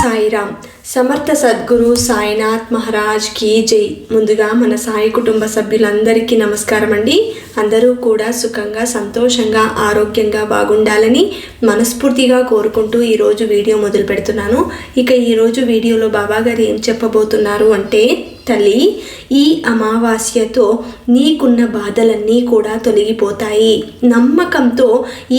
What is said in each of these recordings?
sign Sairam Samarth Sadguru Sainath Maharaj కీ జై. ముందుగా మన సాయి కుటుంబ సభ్యులందరికీ నమస్కారం అండి అందరూ కూడా సుఖంగా సంతోషంగా ఆరోగ్యంగా బాగుండాలని మనస్ఫూర్తిగా కోరుకుంటూ ఈరోజు వీడియో మొదలు పెడుతున్నాను. ఇక ఈరోజు వీడియోలో బాబాగారు ఏం చెప్పబోతున్నారు అంటే తల్లి ఈ అమావాస్యతో నీకున్న బాధలన్నీ కూడా తొలగిపోతాయి. నమ్మకంతో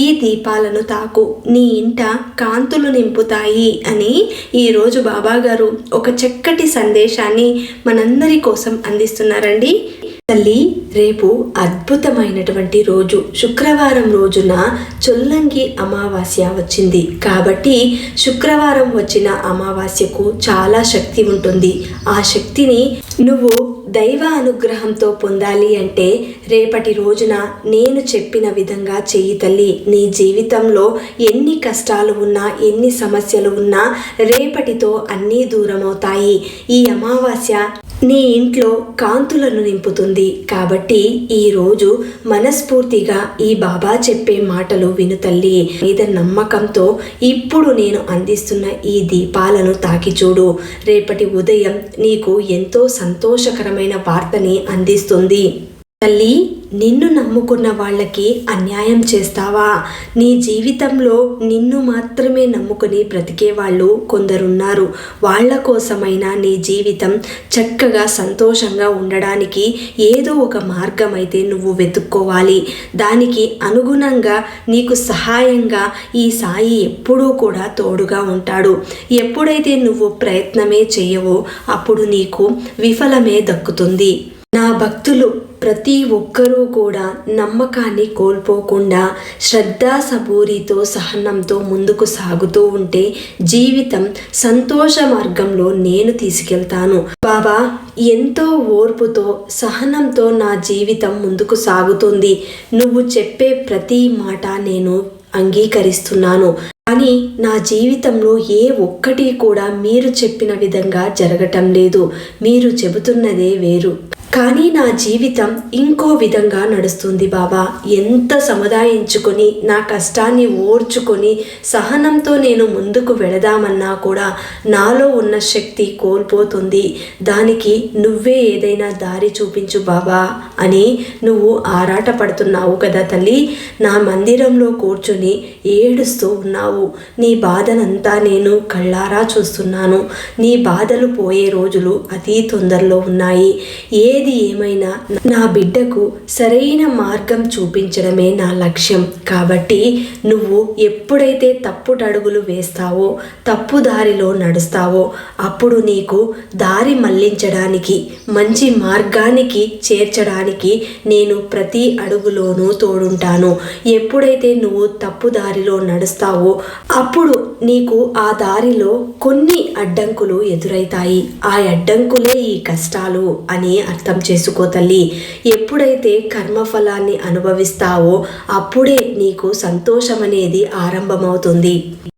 ఈ దీపాలను తాకు. నీ ఇంట కాంతులు నింపుతాయి అని ఈరోజు బాబా గారు ఒక చక్కటి సందేశాన్ని మనందరి కోసం అందిస్తున్నారండి. తల్లి రేపు అద్భుతమైనటువంటి రోజు. శుక్రవారం రోజున చొల్లంగి అమావాస్య వచ్చింది. కాబట్టి శుక్రవారం వచ్చిన అమావాస్యకు చాలా శక్తి ఉంటుంది. ఆ శక్తిని నువ్వు దైవ అనుగ్రహంతో పొందాలి అంటే రేపటి రోజున నేను చెప్పిన విధంగా చెయ్యి తల్లి. నీ జీవితంలో ఎన్ని కష్టాలు ఉన్నా ఎన్ని సమస్యలు ఉన్నా రేపటితో అన్నీ దూరమవుతాయి. ఈ అమావాస్య నీ ఇంట్లో కాంతులను నింపుతుంది. కాబట్టి ఈరోజు మనస్ఫూర్తిగా ఈ బాబా చెప్పే మాటలు విను తల్లి. మీద నమ్మకంతో ఇప్పుడు నేను అందిస్తున్న ఈ దీపాలను తాకి చూడు. రేపటి ఉదయం నీకు ఎంతో సంతోషకరమైన వార్తని అందిస్తుంది. తల్లి నిన్ను నమ్ముకున్న వాళ్ళకి అన్యాయం చేస్తావా? నీ జీవితంలో నిన్ను మాత్రమే నమ్ముకుని బ్రతికే వాళ్ళు కొందరున్నారు. వాళ్ళ కోసమైనా నీ జీవితం చక్కగా సంతోషంగా ఉండడానికి ఏదో ఒక మార్గం అయితే నువ్వు వెతుక్కోవాలి. దానికి అనుగుణంగా నీకు సహాయంగా ఈ సాయి ఎప్పుడూ కూడా తోడుగా ఉంటాడు. ఎప్పుడైతే నువ్వు ప్రయత్నమే చేయవో అప్పుడు నీకు విఫలమే దక్కుతుంది. నా భక్తులు ప్రతి ఒక్కరూ కూడా నమ్మకాన్ని కోల్పోకుండా శ్రద్ధా సబూరితో సహనంతో ముందుకు సాగుతూ ఉంటే జీవితం సంతోష మార్గంలో నేను తీసుకెళ్తాను. బాబా ఎంతో ఓర్పుతో సహనంతో నా జీవితం ముందుకు సాగుతుంది. నువ్వు చెప్పే ప్రతి మాట నేను అంగీకరిస్తున్నాను. కానీ నా జీవితంలో ఏ ఒక్కటి కూడా మీరు చెప్పిన విధంగా జరగటం లేదు. మీరు చెబుతున్నదే వేరు. కానీ నా జీవితం ఇంకో విధంగా నడుస్తుంది బాబా ఎంత సముదాయించుకొని నా కష్టాన్ని ఓర్చుకొని సహనంతో నేను ముందుకు వెళదామన్నా కూడా నాలో ఉన్న శక్తి కోల్పోతుంది. దానికి నువ్వే ఏదైనా దారి చూపించు బాబా అని నువ్వు ఆరాట పడుతున్నావు కదా తల్లి. నా మందిరంలో కూర్చొని ఏడుస్తూ ఉన్నావు. నీ బాధనంతా నేను కళ్ళారా చూస్తున్నాను. నీ బాధలు పోయే రోజులు అతి తొందరలో ఉన్నాయి. ఏ ఏది ఏమైనా నా బిడ్డకు సరైన మార్గం చూపించడమే నా లక్ష్యం. కాబట్టి నువ్వు ఎప్పుడైతే తప్పుటడుగులు వేస్తావో తప్పు దారిలో నడుస్తావో అప్పుడు నీకు దారి మళ్ళించడానికి మంచి మార్గానికి చేర్చడానికి నేను ప్రతి అడుగులోనూ తోడుంటాను. ఎప్పుడైతే నువ్వు తప్పు దారిలో నడుస్తావో అప్పుడు నీకు ఆ దారిలో కొన్ని అడ్డంకులు ఎదురైతాయి. ఆ అడ్డంకులే ఈ కష్టాలు అని అర్థం అర్థం చేసుకో తల్లి. ఎప్పుడైతే కర్మఫలాన్ని అనుభవిస్తావో అప్పుడే నీకు సంతోషం అనేది ఆరంభమవుతుంది.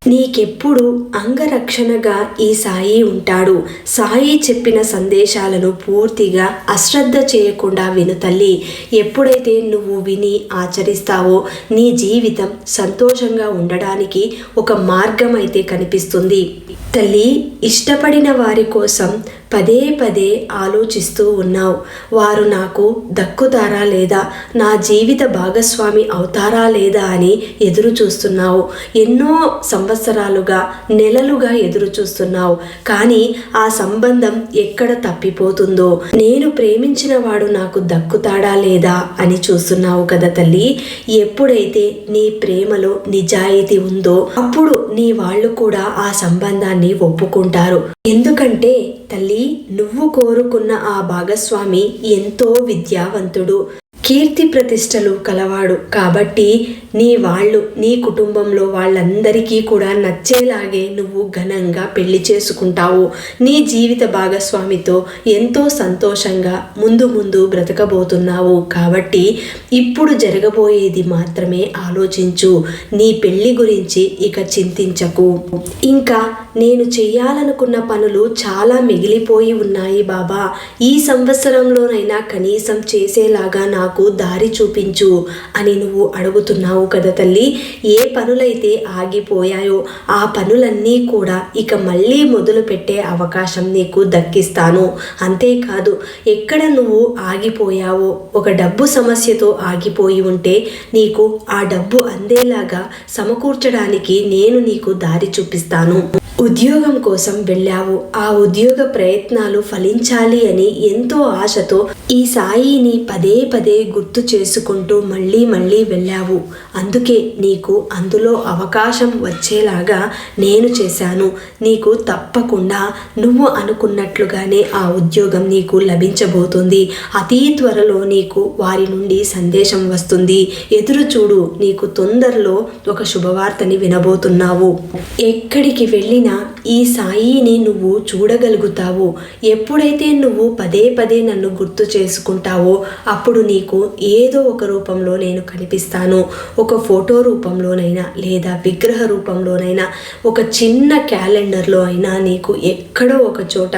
నీకెప్పుడు అంగరక్షణగా ఈ సాయి ఉంటాడు. సాయి చెప్పిన సందేశాలను పూర్తిగా అశ్రద్ధ చేయకుండా విను తల్లి. ఎప్పుడైతే నువ్వు విని ఆచరిస్తావో నీ జీవితం సంతోషంగా ఉండడానికి ఒక మార్గం అయితే కనిపిస్తుంది. తల్లి ఇష్టపడిన వారి కోసం పదే పదే ఆలోచిస్తూ ఉన్నావు. వారు నాకు దక్కుతారా లేదా? నా జీవిత భాగస్వామి అవుతారా లేదా అని ఎదురు చూస్తున్నావు ఎన్నో సంవత్సరాలుగా నెలలుగా ఎదురు చూస్తున్నావు కానీ ఆ సంబంధం ఎక్కడ తప్పిపోతుందో? నేను ప్రేమించిన వాడు నాకు దక్కుతాడా లేదా అని చూస్తున్నావు కదా తల్లి. ఎప్పుడైతే నీ ప్రేమలో నిజాయితీ ఉందో అప్పుడు నీ వాళ్ళు కూడా ఆ సంబంధాన్ని ఒప్పుకుంటారు. ఎందుకంటే తల్లి నువ్వు కోరుకున్న ఆ భాగస్వామి ఎంతో విద్యావంతుడు కీర్తి ప్రతిష్టలు కలవాడు. కాబట్టి నీ వాళ్ళు నీ కుటుంబంలో వాళ్ళందరికీ కూడా నచ్చేలాగే నువ్వు ఘనంగా పెళ్ళి చేసుకుంటావు. నీ జీవిత భాగస్వామితో ఎంతో సంతోషంగా ముందు ముందు బ్రతకబోతున్నావు. కాబట్టి ఇప్పుడు జరగబోయేది మాత్రమే ఆలోచించు. నీ పెళ్ళి గురించి ఇక చింతించకు. ఇంకా నేను చేయాలనుకున్న పనులు చాలా మిగిలిపోయి ఉన్నాయి బాబా. ఈ సంవత్సరంలోనైనా కనీసం చేసేలాగా నాకు దారి చూపించు అని నువ్వు అడుగుతున్నావు. కదా తల్లి ఏ పనులైతే ఆగిపోయాయో ఆ పనులన్నీ కూడా ఇక మళ్ళీ మొదలు పెట్టే అవకాశం నీకు దక్కిస్తాను. అంతేకాదు ఎక్కడ నువ్వు ఆగిపోయావో ఒక డబ్బు సమస్యతో ఆగిపోయి ఉంటే నీకు ఆ డబ్బు అందేలాగా సమకూర్చడానికి నేను నీకు దారి చూపిస్తాను. ఉద్యోగం కోసం వెళ్ళావు. ఆ ఉద్యోగ ప్రయత్నాలు ఫలించాలి అని ఎంతో ఆశతో ఈ సాయిని పదే పదే గుర్తు చేసుకుంటూ మళ్ళీ మళ్ళీ వెళ్ళావు. అందుకే నీకు అందులో అవకాశం వచ్చేలాగా నేను చేశాను. నీకు తప్పకుండా నువ్వు అనుకున్నట్లుగానే ఆ ఉద్యోగం నీకు లభించబోతుంది. అతి త్వరలో నీకు వారి నుండి సందేశం వస్తుంది. ఎదురు చూడు నీకు తొందరలో ఒక శుభవార్తని వినబోతున్నావు. ఎక్కడికి వెళ్ళి అయిన ఈ సాయిని నువ్వు చూడగలుగుతావు. ఎప్పుడైతే నువ్వు పదే పదే నన్ను గుర్తు చేసుకుంటావో అప్పుడు నీకు ఏదో ఒక రూపంలో నేను కనిపిస్తాను. ఒక ఫోటో రూపంలోనైనా లేదా విగ్రహ రూపంలోనైనా ఒక చిన్న క్యాలెండర్లో అయినా నీకు ఎక్కడో ఒక చోట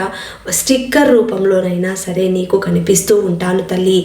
స్టిక్కర్ రూపంలోనైనా సరే నీకు కనిపిస్తూ ఉంటాను తల్లి.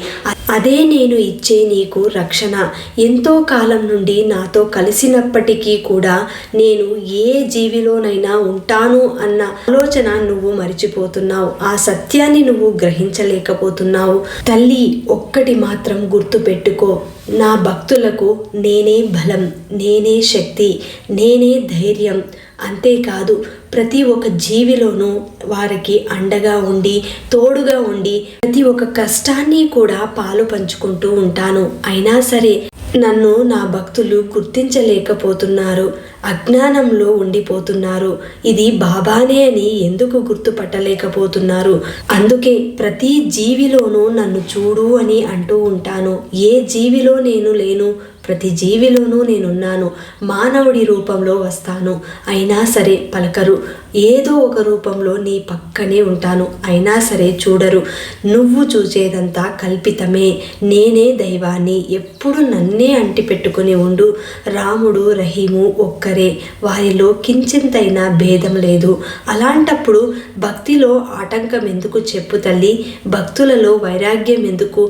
అదే నేను ఇచ్చే నీకు రక్షణ. ఎంతో కాలం నుండి నాతో కలిసినప్పటికీ కూడా నేను ఏ జీవిలోనైనా ఉంటాను అన్న ఆలోచన నువ్వు మరిచిపోతున్నావు. ఆ సత్యాన్ని నువ్వు గ్రహించలేకపోతున్నావు. తల్లి ఒక్కటి మాత్రం గుర్తు పెట్టుకో నా భక్తులకు నేనే బలం నేనే శక్తి నేనే ధైర్యం. అంతేకాదు ప్రతి ఒక్క జీవిలోనూ వారికి అండగా ఉండి తోడుగా ఉండి ప్రతి ఒక్క కష్టాన్ని కూడా పాలు పంచుకుంటూ ఉంటాను. అయినా సరే నన్ను నా భక్తులు గుర్తించలేకపోతున్నారు. అజ్ఞానంలో ఉండిపోతున్నారు. ఇది బాబానే అని ఎందుకు గుర్తుపట్టలేకపోతున్నారు? అందుకే ప్రతి జీవిలోనూ నన్ను చూడు అని అంటూ ఉంటాను. ఏ జీవిలో నేను లేను ప్రతి జీవిలోనూ నేనున్నాను. మానవుడి రూపంలో వస్తాను. అయినా సరే పలకరు. ఏదో ఒక రూపంలో నీ పక్కనే ఉంటాను. అయినా సరే చూడరు. నువ్వు చూసేదంతా కల్పితమే. నేనే దైవాన్ని. ఎప్పుడు నన్నే అంటిపెట్టుకుని ఉండు. రాముడు రహీము ఒక్క ఒక్కరే వారిలో కించింతైనా భేదం లేదు. అలాంటప్పుడు భక్తిలో ఆటంకం ఎందుకు చెప్పు తల్లి? భక్తులలో వైరాగ్యం ఎందుకు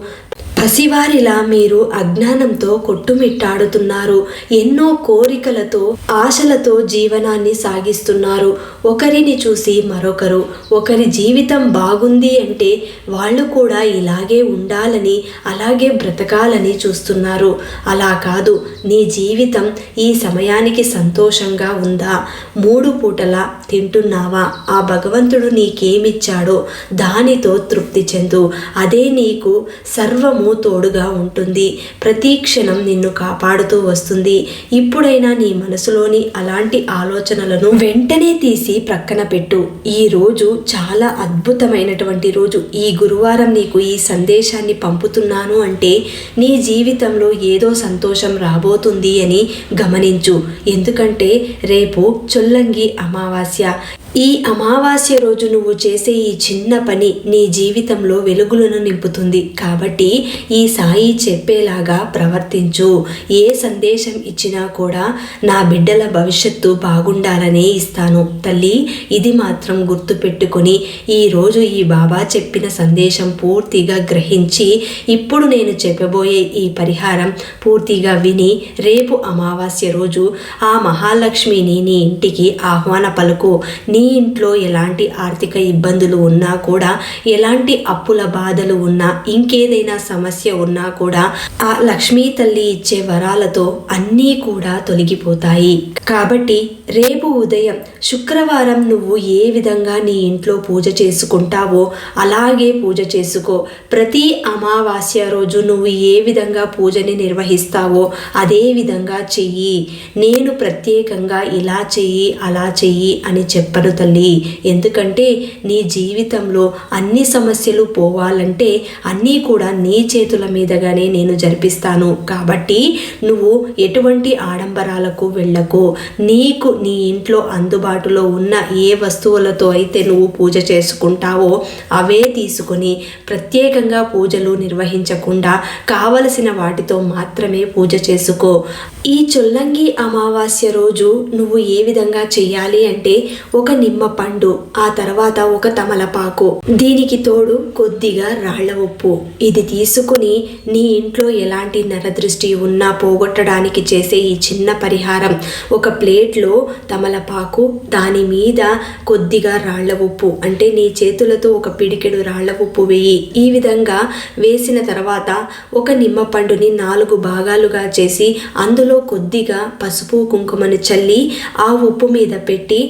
పసివారిలా మీరు అజ్ఞానంతో కొట్టుమిట్టాడుతున్నారు. ఎన్నో కోరికలతో ఆశలతో జీవనాన్ని సాగిస్తున్నారు. ఒకరిని చూసి మరొకరు ఒకరి జీవితం బాగుంది అంటే వాళ్ళు కూడా ఇలాగే ఉండాలని అలాగే బ్రతకాలని చూస్తున్నారు. అలా కాదు నీ జీవితం ఈ సమయానికి సంతోషంగా ఉందా? మూడు పూటలా తింటున్నావా? ఆ భగవంతుడు నీకేమిచ్చాడో? దానితో తృప్తి చెందు. అదే నీకు సర్వ సర్వము తోడుగా ఉంటుంది. ప్రతి క్షణం నిన్ను కాపాడుతూ వస్తుంది. ఇప్పుడైనా నీ మనసులోని అలాంటి ఆలోచనలను వెంటనే తీసి ప్రక్కన పెట్టు. ఈ రోజు చాలా అద్భుతమైనటువంటి రోజు. ఈ గురువారం నీకు ఈ సందేశాన్ని పంపుతున్నాను అంటే నీ జీవితంలో ఏదో సంతోషం రాబోతుంది అని గమనించు. ఎందుకంటే రేపు చొల్లంగి అమావాస్య. ఈ అమావాస్య రోజు నువ్వు చేసే ఈ చిన్న పని నీ జీవితంలో వెలుగులను నింపుతుంది కాబట్టి ఈ సాయి చెప్పేలాగా ప్రవర్తించు. ఏ సందేశం ఇచ్చినా కూడా నా బిడ్డల భవిష్యత్తు బాగుండాలనే ఇస్తాను. తల్లి ఇది మాత్రం గుర్తుపెట్టుకొని ఈరోజు ఈ బాబా చెప్పిన సందేశం పూర్తిగా గ్రహించి ఇప్పుడు నేను చెప్పబోయే ఈ పరిహారం పూర్తిగా విని రేపు అమావాస్య రోజు ఆ మహాలక్ష్మిని నీ ఇంటికి ఆహ్వాన పలుకు. నీ నీ ఇంట్లో ఎలాంటి ఆర్థిక ఇబ్బందులు ఉన్నా కూడా ఎలాంటి అప్పుల బాధలు ఉన్నా ఇంకేదైనా సమస్య ఉన్నా కూడా ఆ లక్ష్మీ తల్లి ఇచ్చే వరాలతో అన్నీ కూడా తొలగిపోతాయి. కాబట్టి రేపు ఉదయం శుక్రవారం నువ్వు ఏ విధంగా నీ ఇంట్లో పూజ చేసుకుంటావో అలాగే పూజ చేసుకో. ప్రతి అమావాస్య రోజు నువ్వు ఏ విధంగా పూజని నిర్వహిస్తావో అదే విధంగా చెయ్యి. నేను ప్రత్యేకంగా ఇలా చెయ్యి అలా చెయ్యి అని చెప్పను తల్లి. ఎందుకంటే నీ జీవితంలో అన్ని సమస్యలు పోవాలంటే అన్నీ కూడా నీ చేతుల మీదగానే నేను జరిపిస్తాను. కాబట్టి నువ్వు ఎటువంటి ఆడంబరాలకు వెళ్ళకు. నీకు నీ ఇంట్లో అందుబాటులో ఉన్న ఏ వస్తువులతో అయితే నువ్వు పూజ చేసుకుంటావో అవే తీసుకొని ప్రత్యేకంగా పూజలు నిర్వహించకుండా కావలసిన వాటితో మాత్రమే పూజ చేసుకో. ఈ చొల్లంగి అమావాస్య రోజు నువ్వు ఏ విధంగా చేయాలి అంటే ఒక నిమ్మ పండు ఆ తర్వాత ఒక తమలపాకు. దీనికి తోడు కొద్దిగా రాళ్ళ ఉప్పు. ఇది తీసుకుని నీ ఇంట్లో ఎలాంటి నరదృష్టి ఉన్నా పోగొట్టడానికి చేసే ఈ చిన్న పరిహారం. ఒక ప్లేట్లో తమలపాకు దాని మీద కొద్దిగా రాళ్ళ ఉప్పు. అంటే నీ చేతులతో ఒక పిడికెడు రాళ్ళ ఉప్పు వేయి. ఈ విధంగా వేసిన తర్వాత ఒక నిమ్మ పండుని నాలుగు భాగాలుగా చేసి అందులో కొద్దిగా పసుపు కుంకుమను చల్లి ఆ ఉప్పు మీద పెట్టి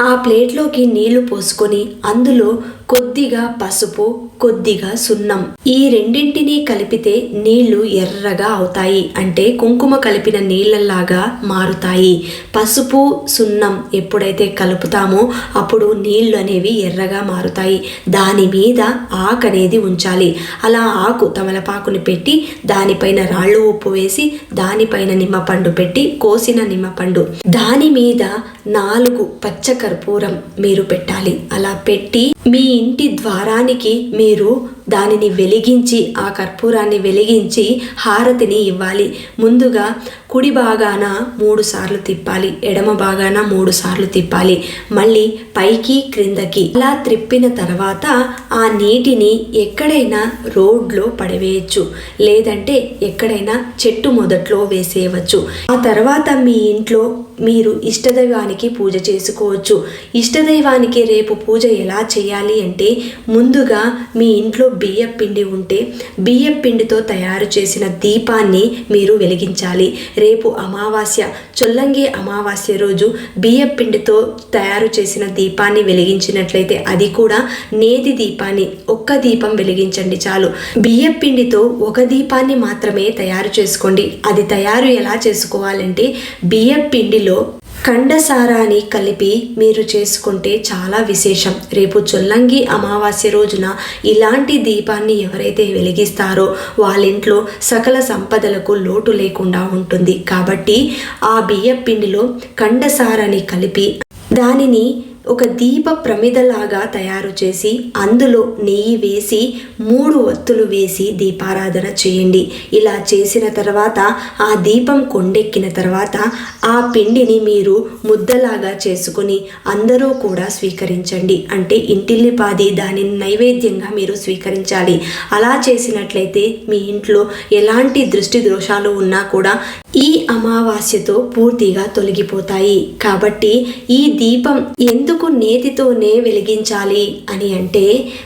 ఆ ప్లేట్ ప్లేట్లోకి నీళ్ళు పోసుకొని అందులో కొద్దిగా పసుపు కొద్దిగా సున్నం. ఈ రెండింటినీ కలిపితే నీళ్ళు ఎర్రగా అవుతాయి. అంటే కుంకుమ కలిపిన నీళ్ళలాగా మారుతాయి. పసుపు సున్నం ఎప్పుడైతే కలుపుతామో అప్పుడు నీళ్ళు అనేవి ఎర్రగా మారుతాయి. దాని మీద ఆకు అనేది ఉంచాలి. అలా ఆకు తమలపాకుని పెట్టి దానిపైన రాళ్ళు ఉప్పు వేసి దానిపైన నిమ్మపండు పెట్టి కోసిన నిమ్మపండు. దాని మీద నాలుగు పచ్చ కర్పూరం మీరు పెట్టాలి. అలా పెట్టి మీ ఇంటి ద్వారానికి మీ మీరు దానిని వెలిగించి ఆ కర్పూరాన్ని వెలిగించి హారతిని ఇవ్వాలి. ముందుగా కుడి భాగాన మూడు సార్లు తిప్పాలి. ఎడమ భాగాన మూడు సార్లు తిప్పాలి. మళ్ళీ పైకి క్రిందకి. అలా త్రిప్పిన తర్వాత ఆ నీటిని ఎక్కడైనా రోడ్లో పడవేయచ్చు. లేదంటే ఎక్కడైనా చెట్టు మొదట్లో వేసేయవచ్చు. ఆ తర్వాత మీ ఇంట్లో మీరు ఇష్టదైవానికి పూజ చేసుకోవచ్చు. ఇష్టదైవానికి రేపు పూజ ఎలా చేయాలి అంటే ముందుగా మీ ఇంట్లో బియ్యం పిండి ఉంటే బియ్యం పిండితో తయారు చేసిన దీపాన్ని మీరు వెలిగించాలి. రేపు అమావాస్య చొల్లంగి అమావాస్య రోజు బియ్యం పిండితో తయారు చేసిన దీపాన్ని వెలిగించినట్లయితే అది కూడా నేతి దీపాన్ని ఒక్క దీపం వెలిగించండి చాలు. బియ్యం పిండితో ఒక దీపాన్ని మాత్రమే తయారు చేసుకోండి. అది తయారు ఎలా చేసుకోవాలంటే బియ్యం పిండిలో కండసారాన్ని కలిపి మీరు చేసుకుంటే చాలా విశేషం. రేపు చొల్లంగి అమావాస్య రోజున ఇలాంటి దీపాన్ని ఎవరైతే వెలిగిస్తారో వాళ్ళ ఇంట్లో సకల సంపదలకు లోటు లేకుండా ఉంటుంది. కాబట్టి ఆ బియ్య పిండిలో కండసారాన్ని కలిపి దానిని ఒక దీప ప్రమిదలాగా తయారు చేసి అందులో నెయ్యి వేసి మూడు ఒత్తులు వేసి దీపారాధన చేయండి. ఇలా చేసిన తర్వాత ఆ దీపం కొండెక్కిన తర్వాత ఆ పిండిని మీరు ముద్దలాగా చేసుకుని అందరూ కూడా స్వీకరించండి. అంటే ఇంటిల్లిపాది దానిని నైవేద్యంగా మీరు స్వీకరించాలి. అలా చేసినట్లయితే మీ ఇంట్లో ఎలాంటి దృష్టి దోషాలు ఉన్నా కూడా ఈ అమావాస్యతో పూర్తిగా తొలగిపోతాయి. కాబట్టి ఈ దీపం ఎందుకు నేతితోనే వెలిగించాలి అని అంటే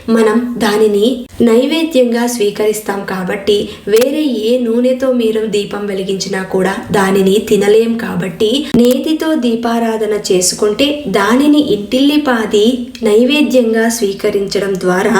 మనం దానిని నైవేద్యంగా స్వీకరిస్తాం కాబట్టి వేరే ఏ నూనెతో మీరు దీపం వెలిగించినా కూడా దానిని తినలేం కాబట్టి నేతితో దీపారాధన చేసుకుంటే దానిని ఇంటిల్లిపాది నైవేద్యంగా స్వీకరించడం ద్వారా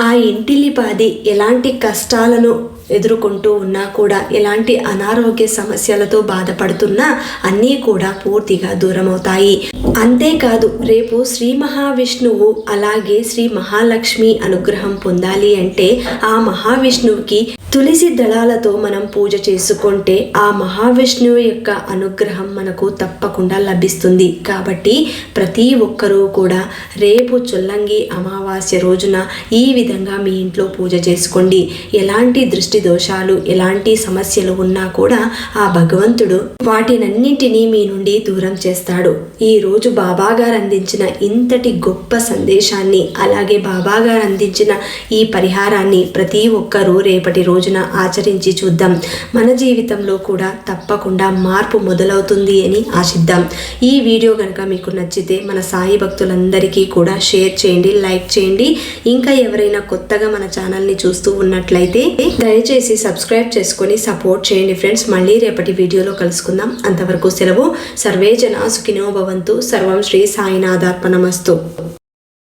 ఆ ఇంటిల్లిపాది ఎలాంటి కష్టాలను ఎదుర్కొంటూ ఉన్నా కూడా ఎలాంటి అనారోగ్య సమస్యలతో బాధపడుతున్నా అన్నీ కూడా పూర్తిగా దూరమవుతాయి. అంతేకాదు రేపు శ్రీ మహావిష్ణువు అలాగే శ్రీ మహాలక్ష్మి అనుగ్రహం పొందాలి అంటే ఆ మహావిష్ణువుకి తులసి దళాలతో మనం పూజ చేసుకుంటే ఆ మహావిష్ణువు యొక్క అనుగ్రహం మనకు తప్పకుండా లభిస్తుంది. కాబట్టి ప్రతి ఒక్కరూ కూడా రేపు చొల్లంగి అమావాస్య రోజున ఈ విధంగా మీ ఇంట్లో పూజ చేసుకోండి. ఎలాంటి దృష్టి దోషాలు ఎలాంటి సమస్యలు ఉన్నా కూడా ఆ భగవంతుడు వాటినన్నింటినీ మీ నుండి దూరం చేస్తాడు. ఈ రోజు బాబా గారు అందించిన ఇంతటి గొప్ప సందేశాన్ని అలాగే బాబా గారు అందించిన ఈ పరిహారాన్ని ప్రతి ఒక్కరూ రేపటి రోజు రోజున ఆచరించి చూద్దాం. మన జీవితంలో కూడా తప్పకుండా మార్పు మొదలవుతుంది అని ఆశిద్దాం. ఈ వీడియో కనుక మీకు నచ్చితే మన సాయి భక్తులందరికీ కూడా షేర్ చేయండి లైక్ చేయండి. ఇంకా ఎవరైనా కొత్తగా మన ఛానల్ని చూస్తూ ఉన్నట్లయితే దయచేసి సబ్స్క్రైబ్ చేసుకొని సపోర్ట్ చేయండి ఫ్రెండ్స్. మళ్ళీ రేపటి వీడియోలో కలుసుకుందాం. అంతవరకు సెలవు. సర్వే జన సుఖినో భవంతు. సర్వం శ్రీ సాయినాథార్పణమస్తు.